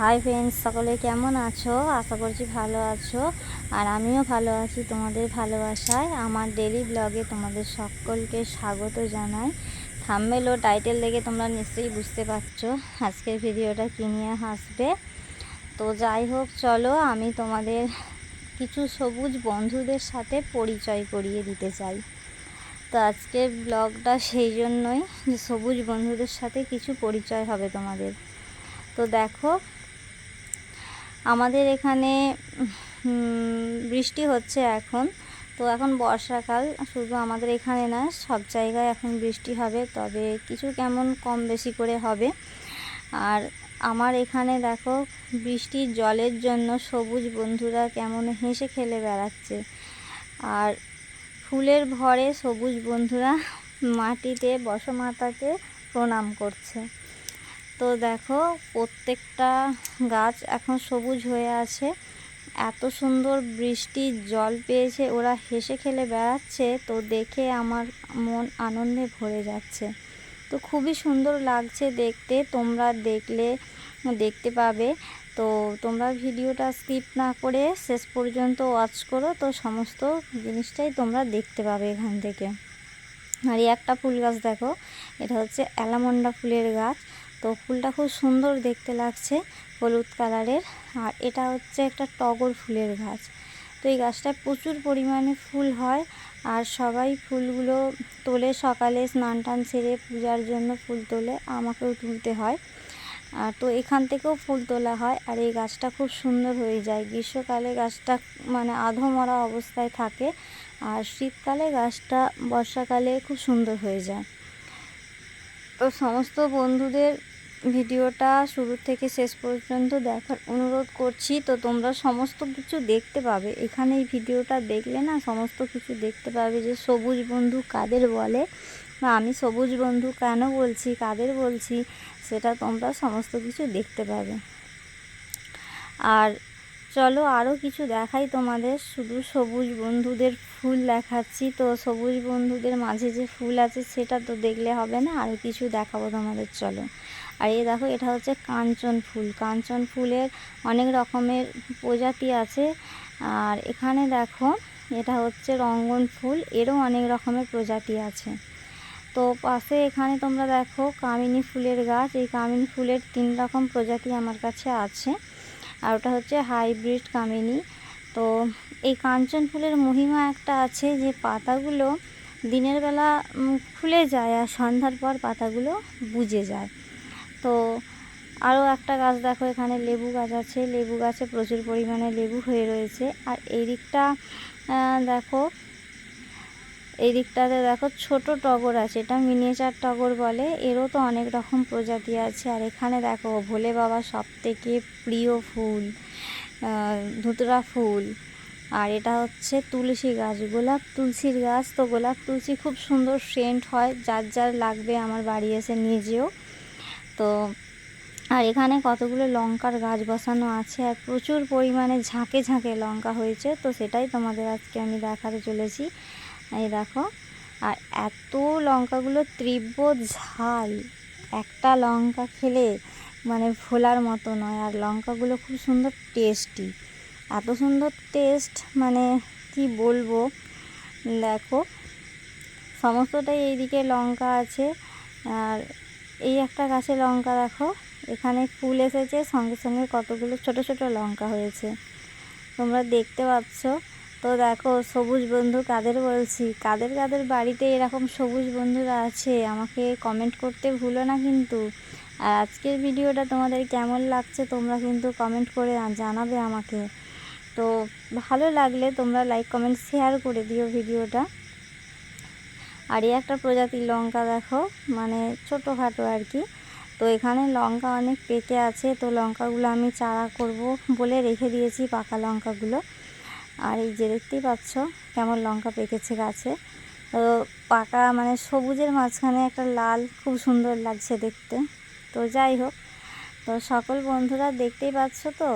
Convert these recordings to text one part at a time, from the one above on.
Hi friends সকলে কেমন আছো? আশা করছি ভালো আছো। আর আমিও ভালো আছি তোমাদের ভালোবাসায়। আমার ডেলি ব্লগে তোমাদের সকলকে স্বাগত জানাই। থাম্বেল ও টাইটেল দেখে তোমরা নিশ্চয়ই বুঝতে পারছ আজকের ভিডিওটা কী নিয়ে হাসবে। তো যাই হোক, চলো আমি তোমাদের কিছু সবুজ বন্ধুদের সাথে পরিচয় করিয়ে দিতে চাই। তো আজকের ব্লগটা সেই জন্যই যে সবুজ বন্ধুদের সাথে কিছু পরিচয় হবে তোমাদের। তো দেখো আমাদের এখানে বৃষ্টি হচ্ছে এখন। তো এখন বর্ষাকাল, শুধু আমাদের এখানে না, সব জায়গায় এখন বৃষ্টি হবে। তবে কিছু কেমন কম বেশি করে হবে। আর আমার এখানে দেখো, বৃষ্টির জলের জন্য সবুজ বন্ধুরা কেমন হেসে খেলে বেড়াচ্ছে। আর ফুলের ভরে সবুজ বন্ধুরা মাটিতে, বসমাতাকে প্রণাম করছে। তো দেখো, প্রত্যেকটা গাছ এখন সবুজ হয়ে আছে। এত সুন্দর বৃষ্টির জল পেয়েছে, ওরা হেসে খেলে বেড়াচ্ছে, তো দেখে আমার মন আনন্দে ভরে যাচ্ছে। তো খুবই সুন্দর লাগছে দেখতে, তোমরা দেখলে, দেখতে পাবে। তো তোমরা ভিডিওটা স্কিপ না করে শেষ পর্যন্ত ওয়াচ করো, তো সমস্ত জিনিসটাই তোমরা দেখতে পাবে এখান থেকে। আর এই একটা ফুল গাছ দেখো, এটা হচ্ছে অ্যালামন্ডা ফুলের গাছ। তো ফুলটা খুব সুন্দর দেখতে লাগছে হলুদ কালারের। আর এটা হচ্ছে একটা টগর ফুলের গাছ। তো এই গাছটা প্রচুর পরিমাণে ফুল হয় আর সবাই ফুলগুলো তোলে সকালে স্নান টান সেরে পূজার জন্য ফুল তোলে, আমাকেও তুলতে হয়। আর তো এখান থেকেও ফুল তোলা হয় আর এই গাছটা খুব সুন্দর হয়ে যায়। গ্রীষ্মকালে গাছটা মানে আধো মরা অবস্থায় থাকে আর শীতকালে গাছটা বর্ষাকালে খুব সুন্দর হয়ে যায়। তো সমস্ত বন্ধুদের ভিডিওটা শুরু থেকে শেষ পর্যন্ত দেখার অনুরোধ করছি। তো তোমরা সমস্ত কিছু দেখতে পাবে। এখানে এই ভিডিওটা দেখলে না সমস্ত কিছু দেখতে পাবে যে সবুজ বন্ধু কাদের বলে? বা আমি সবুজ বন্ধু কেন বলছি, কাদের বলছি, সেটা তোমরা সমস্ত কিছু দেখতে পাবে। আর চলো আরও কিছু দেখাই তোমাদের। শুধু সবুজ বন্ধুদের ফুল দেখাচ্ছি। তো সবুজ বন্ধুদের মাঝে যে ফুল আছে সেটা তো দেখলে হবে না। আরও কিছু দেখাবো তোমাদের। চলো। আর এই দেখো, এটা হচ্ছে কাঞ্চন ফুল। কাঞ্চন ফুলের অনেক রকমের প্রজাতি আছে। আর এখানে দেখো, এটা হচ্ছে রঙ্গন ফুল, এরও অনেক রকমের প্রজাতি আছে। তো পাশে এখানে তোমরা দেখো কামিনী ফুলের গাছ। এই কামিনী ফুলের তিন রকম প্রজাতি আমার কাছে আছে। আর ওটা হচ্ছে হাইব্রিড কামিনী। তো এই কাঞ্চন ফুলের মহিমা একটা আছে যে, পাতাগুলো দিনের বেলা খুলে যায় আর সন্ধ্যার পর পাতাগুলো বুজে যায়। তো আরও একটা গাছ দেখো, এখানে লেবু গাছ আছে। লেবু গাছে প্রচুর পরিমাণে লেবু হয়ে রয়েছে। আর এই দিকটা দেখো, এই দিকটাতে দেখো ছোট টগর আছে, এটা মিনিয়েচার টগর বলে। এরও তো অনেক রকম প্রজাতি আছে। আর এখানে দেখো, ভোলে বাবা সব থেকে প্রিয় ফুল ধুতরা ফুল। আর এটা হচ্ছে তুলসী গাছ, গোলাপ তুলসীর গাছ। তো গোলাপ তুলসী খুব সুন্দর সেন্ট হয়, যার যার লাগবে আমার বাড়ি এসে নিয়ে যেও। তো আর এখানে কতগুলো লঙ্কার গাছ বসানো আছে আর প্রচুর পরিমাণে ঝাঁকে ঝাঁকে লঙ্কা হয়েছে, তো সেটাই তোমাদের আজকে আমি দেখাতে চলেছি। এই দেখো, আর এত লঙ্কাগুলো তীব্র ঝাল, একটা লঙ্কা খেলে মানে ভোলার মতো নয়, আর লঙ্কাগুলো খুব সুন্দর টেস্টি এত সুন্দর টেস্ট মানে কি বলব? দেখো, সমস্তটাই এইদিকে লঙ্কা আছে, আর এই একটা গাছে লঙ্কা দেখো। এখানে ফুল এসেছে, সঙ্গে সঙ্গে কতগুলো ছোট ছোট লঙ্কা হয়েছে। তোমরা দেখতে পাচ্ছ। তো দেখো, সবুজ বন্ধু কাদের বলছি? কাদের কাদের বাড়িতে এরকম সবুজ বন্ধুরা আছে? আমাকে কমেন্ট করতে ভুলো না কিন্তু। আর আজকের ভিডিওটা তোমাদের কেমন লাগছে তোমরা কিন্তু কমেন্ট করে জানাবে আমাকে। তো ভালো লাগলে তোমরা লাইক কমেন্ট শেয়ার করে দিও ভিডিওটা। আর এই একটা প্রজাতির লঙ্কা দেখো মানে ছোটোখাটো আর কি। তো এখানে লঙ্কা অনেক পেকে আছে, তো লঙ্কাগুলো আমি চারা করব বলে রেখে দিয়েছি পাকা লঙ্কাগুলো। আর এই যে দেখতেই পাচ্ছ কেমন লঙ্কা পেকেছে গাছে। তো পাকা মানে সবুজের মাঝখানে একটা লাল খুব সুন্দর লাগছে দেখতে। তো যাই হোক, তো সকল বন্ধুরা দেখতেই পাচ্ছ তো?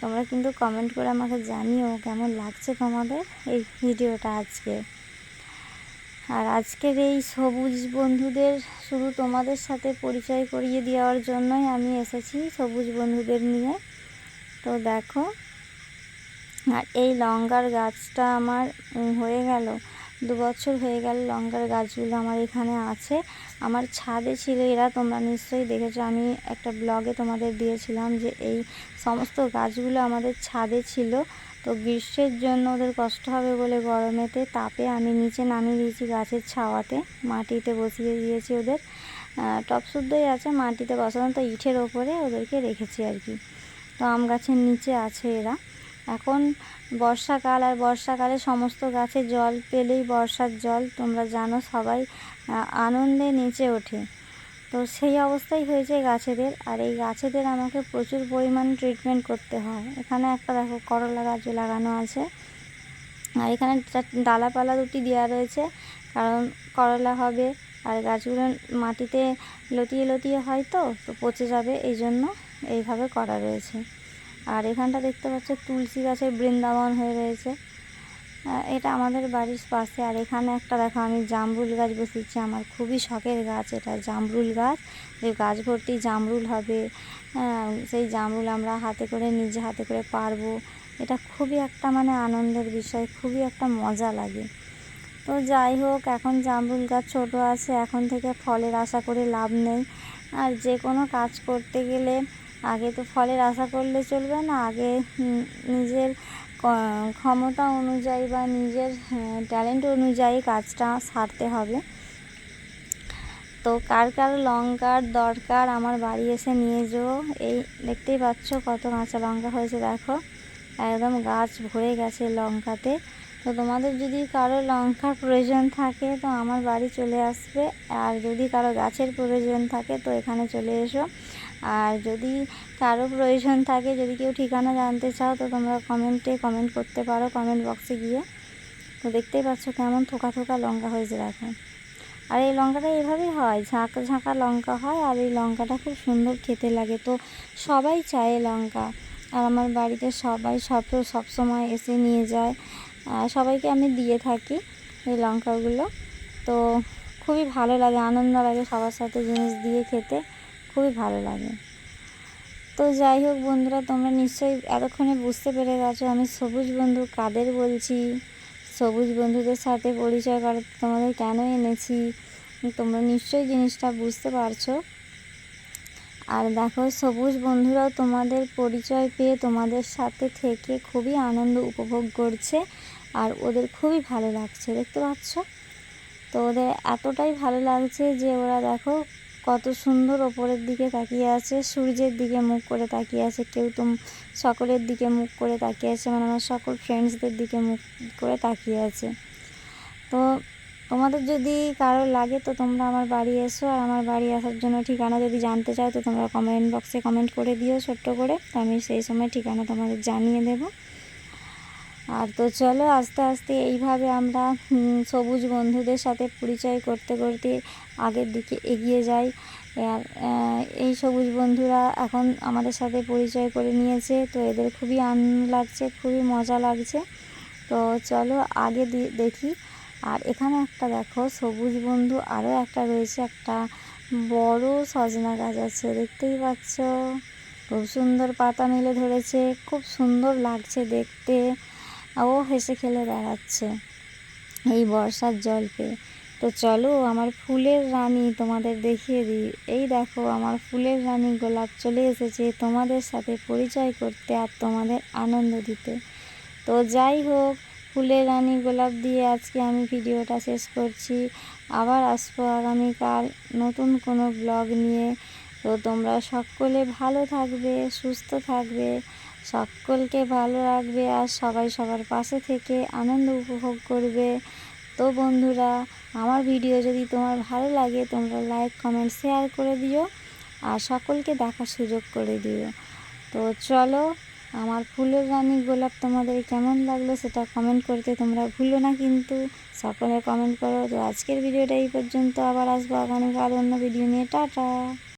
তোমরা কিন্তু কমেন্ট করে আমাকে জানিও কেমন লাগছে তোমাদের এই ভিডিওটা আজকে। আর আজকের এই সবুজ বন্ধুদের শুধু তোমাদের সাথে পরিচয় করিয়ে দেওয়ার জন্যই আমি এসেছি সবুজ বন্ধুদের নিয়ে। তো দেখো, আর এই লঙ্কার গাছটা আমার হয়ে গেল, দু বছর হয়ে গেল লঙ্কার গাছগুলো আমার এখানে আছে। আমার ছাদে ছিল এরা, তোমরা নিশ্চয়ই দেখেছ, আমি একটা ব্লগে তোমাদের দিয়েছিলাম যে এই সমস্ত গাছগুলো আমাদের ছাদে ছিল। তো গ্রীষ্মের জন্য ওদের কষ্ট হবে বলে গরমেতে তাপে আমি নিচে নামিয়ে দিয়েছি গাছের ছাওয়াতে, মাটিতে বসিয়ে দিয়েছি ওদের। টপ শুদ্ধই আছে, মাটিতে বসানো, তো ইটের ওপরে ওদেরকে রেখেছি আর কি। তো আম গাছের নিচে আছে এরা। এখন বর্ষাকাল, আর বর্ষাকালে সমস্ত গাছে জল পেলেই বর্ষার জল, তোমরা জানো সবাই আনন্দে নিচে ওঠে। তো সেই অবস্থাই হয়েছে গাছেদের। আর এই গাছেদের আমাকে প্রচুর পরিমাণ ট্রিটমেন্ট করতে হয়। এখানে একটা দেখো, করলা গাছও লাগানো আছে। আর এখানে ডালাপালা দুটি দেওয়া রয়েছে। কারণ করলা হবে, আর গাছগুলো মাটিতে লতিয়ে লতিয়ে হয় তো তো পচে যাবে, এই জন্য এইভাবে করা রয়েছে। আর এখানটা দেখতে পাচ্ছ, তুলসী গাছের বৃন্দাবন হয়ে রয়েছে। এটা আমাদের বাড়ির পাশে। আর এখানে একটা দেখো, আমি জামরুল গাছ বসিয়েছি। আমার খুবই শখের গাছ এটা, জামরুল গাছ। যে গাছ ভর্তি জামরুল হবে সেই জামরুল আমরা হাতে করে, নিজে হাতে করে পারব। এটা খুবই একটা মানে আনন্দের বিষয়, খুবই একটা মজা লাগে। তো যাই হোক, এখন জামরুল গাছ ছোট আছে, এখন থেকে ফলের আশা করে লাভ নেই। আর যে কোনো কাজ করতে গেলে আগে তো ফলের আশা করলে চলবে না, আগে নিজের ক্ষমতা অনুযায়ী বা নিজের ট্যালেন্ট অনুযায়ী কাজটা সারতে হবে। তো কার কার লঙ্কার দরকার আমার বাড়ি এসে নিয়ে যেও। এই দেখতেই পাচ্ছ কত কাঁচা লঙ্কা হয়েছে, দেখো। একদম গাছ ভরে গেছে লঙ্কাতে। তো তোমাদের যদি কারও লঙ্কার প্রয়োজন থাকে, তো আমার বাড়ি চলে আসবে। আর যদি কারও গাছের প্রয়োজন থাকে, তো এখানে চলে এসো। আর যদি কারও প্রয়োজন থাকে, যদি কেউ ঠিকানা জানতে চাও, তো তোমরা কমেন্টে কমেন্ট করতে পারো কমেন্ট বক্সে গিয়ে। তো দেখতেই পাচ্ছ কেমন থোকা থোকা লঙ্কা হয়েছে, দেখো। আর এই লঙ্কাটা এভাবেই হয়, ঝাঁকা ঝাঁকা লঙ্কা হয়, আর এই লঙ্কাটা খুব সুন্দর খেতে লাগে। তো সবাই চায় লঙ্কা, আর আমার বাড়িতে সবাই সব সবসময় এসে নিয়ে যায়। সবাইকে আমি দিয়ে থাকি এই লঙ্কাগুলো। তো খুবই ভালো লাগে, আনন্দ লাগে সবার সাথে জিনিস দিয়ে খেতে। খুবই ভালো লাগে। তো যাই হোক বন্ধুরা, তোমরা নিশ্চয়ই এতক্ষণে বুঝতে পেরে গেছো, আমি সবুজ বন্ধু কাদের বলছি? সবুজ বন্ধুদের সাথে পরিচয় করাতে তোমাদের কেন এনেছি? তোমরা নিশ্চয়ই জিনিসটা বুঝতে পারছ। আর দেখো, সবুজ বন্ধুরাও তোমাদের পরিচয় পেয়ে তোমাদের সাথে থেকে খুবই আনন্দ উপভোগ করছে আর ওদের খুবই ভালো লাগছে, দেখতে পাচ্ছ? তো ওদের এতটাই ভালো লাগছে যে ওরা দেখো কত সুন্দর ওপরের দিকে তাকিয়ে আছে, সূর্যের দিকে মুখ করে তাকিয়ে আছে, কেউ তো সকলের দিকে মুখ করে তাকিয়ে আছে মানে আমার সকল ফ্রেন্ডসদের দিকে মুখ করে তাকিয়ে আছে। তো তোমাদের যদি কারও লাগে তো তোমরা আমার বাড়ি এসো, আর আমার বাড়ি আসার জন্য ঠিকানা যদি জানতে চাও তো তোমরা কমেন্ট বক্সে কমেন্ট করে দিও ছোট্ট করে, তো আমি সেই সময় ঠিকানা তোমাদের জানিয়ে দেবো। আর তো চলো আস্তে আস্তে এইভাবে আমরা সবুজ বন্ধুদের সাথে পরিচয় করতে করতে আগের দিকে এগিয়ে যাই। আর এই সবুজ বন্ধুরা এখন আমাদের সাথে পরিচয় করে নিয়েছে, তো এদের খুবই আনন্দ লাগছে, খুবই মজা লাগছে। তো চলো আগে দেখি। আর এখানে একটা দেখো, সবুজ বন্ধু আরও একটা রয়েছে, একটা বড় সজনা গাছ আছে, দেখতেই পাচ্ছ। খুব সুন্দর পাতা মেলে ধরেছে, খুব সুন্দর লাগছে দেখতে। ও হেসে খেলে বেড়াচ্ছে এই বর্ষার জল পেয়ে তো চলো আমার ফুলের রানী তোমাদের দেখিয়ে দিই। এই দেখো আমার ফুলের রানী গোলাপ চলে এসেছে তোমাদের সাথে পরিচয় করতে আর তোমাদের আনন্দ দিতে। তো যাই হোক, ফুলের রানী গোলাপ দিয়ে আজকে আমি ভিডিওটা শেষ করছি। আবার আসব আগামীকাল নতুন কোনো ব্লগ নিয়ে। তো তোমরা সকলে ভালো থাকবে, সুস্থ থাকবে। সকলকে ভালো রাখবে আর সবাই সবার পাশে থেকে আনন্দ উপভোগ করবে। তো বন্ধুরা, আমার ভিডিও যদি তোমার ভালো লাগে, তোমরা লাইক কমেন্ট শেয়ার করে দিও আর সকলকে দেখার সুযোগ করে দিও। তো চলো, আমার ফুলের রানী গোলাপ তোমাদের কেমন লাগল সেটা কমেন্ট করতে তোমরা ভুলো না কিন্তু। সকলে কমেন্ট করো। তো আজকের ভিডিওটা এই পর্যন্ত। আবার আসব আগামীকাল অন্য ভিডিও নিয়ে। টাটা!